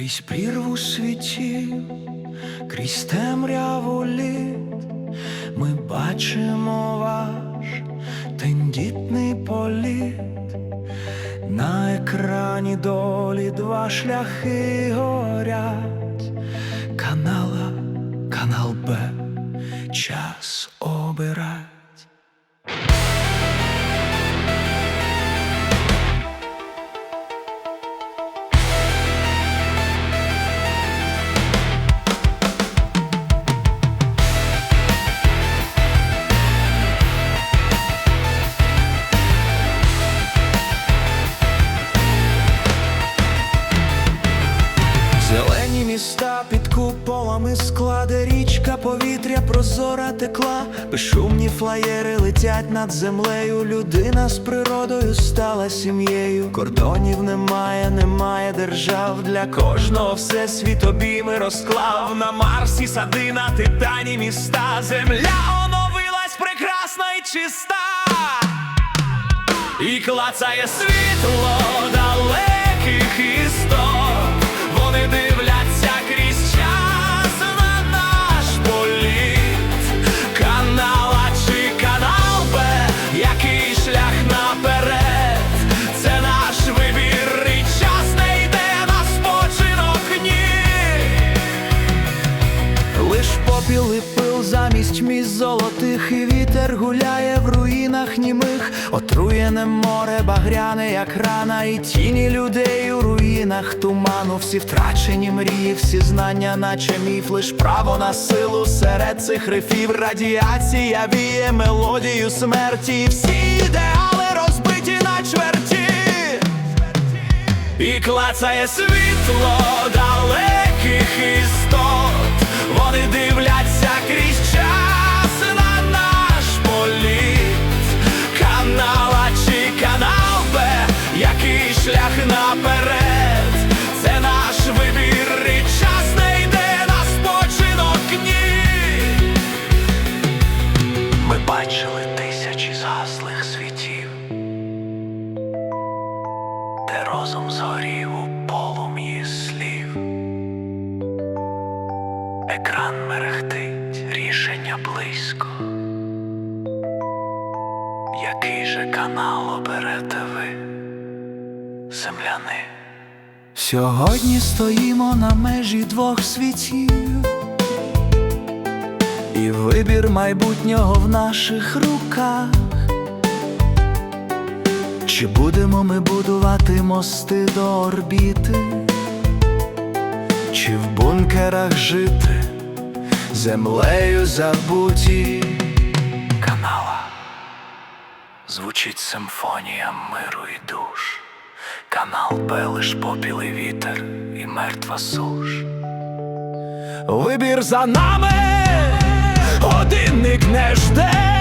крізь прірву світів, крізь темряву літ, ми бачимо ваш тендітний політ. На екрані долі два шляхи горять, канала, канал Б, час обирать. Куполами складе річка, повітря прозора текла, безшумні флаєри летять над землею. Людина з природою стала сім'єю. Кордонів немає, немає держав. Для кожного все світ обійми розклав. На Марсі сади на титані міста. Земля оновилась прекрасна і чиста. І клацає світло далеких руїнах німих, отруєне море, багряне, як рана, і тіні людей у руїнах туману, всі втрачені мрії, всі знання, наче міф, лиш право на силу серед цих рифів, радіація віє мелодію смерті, всі ідеали розбиті на чверті. І клацає світло далеких істот, згорів у полум'ї слів. Екран мерехтить, рішення близько. Який же канал оберете ви, земляни? Сьогодні стоїмо на межі двох світів, і вибір майбутнього в наших руках. Чи будемо ми будувати мости до орбіти, чи в бункерах жити, землею забуті? Канала. Звучить симфонія миру і душ, канал Б лиш попіл і вітер і мертва суш. Вибір за нами, годинник не жде.